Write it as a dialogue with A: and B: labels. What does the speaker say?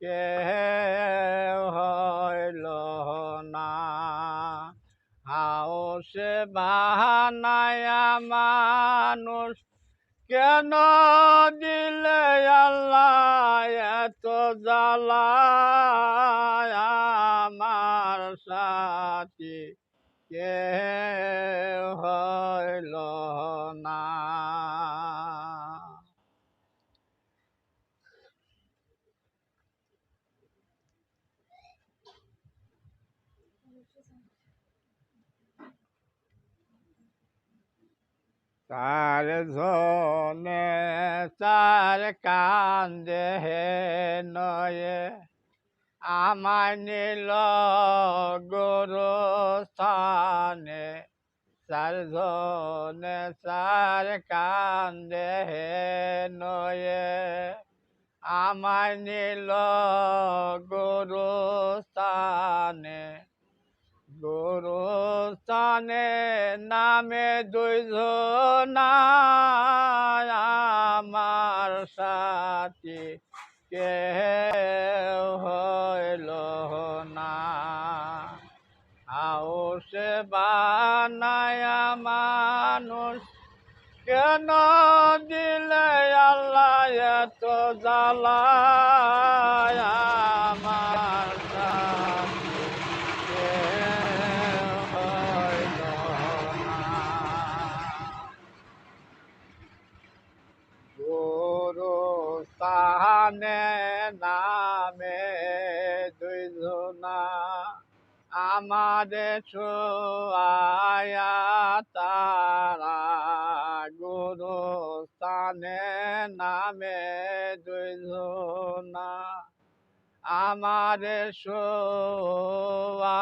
A: কে হইল না। হাউসে বাহানায়া মানুষ কেন দিলে আল্লাহ এত জ্বালা আমার সাথী? কে হইল না। তার ধনে তার কান্দে হে নয়ে, আমায় নিল গুরু স্থানে তার ধনে তার কান্দে হে নয়ে, আমায় নিল গুরু স্থানে গুরুস্থানে নামে দুইজন আমার সাথী। কে হইল না। আউসে বানায় মানুষ কেন দিলে আল্লাহ এত জ্বালা দুইজনা আমাদের ছোয়া তারা গুরু স্থানে নামে দুইজনা আমাদের সোয়া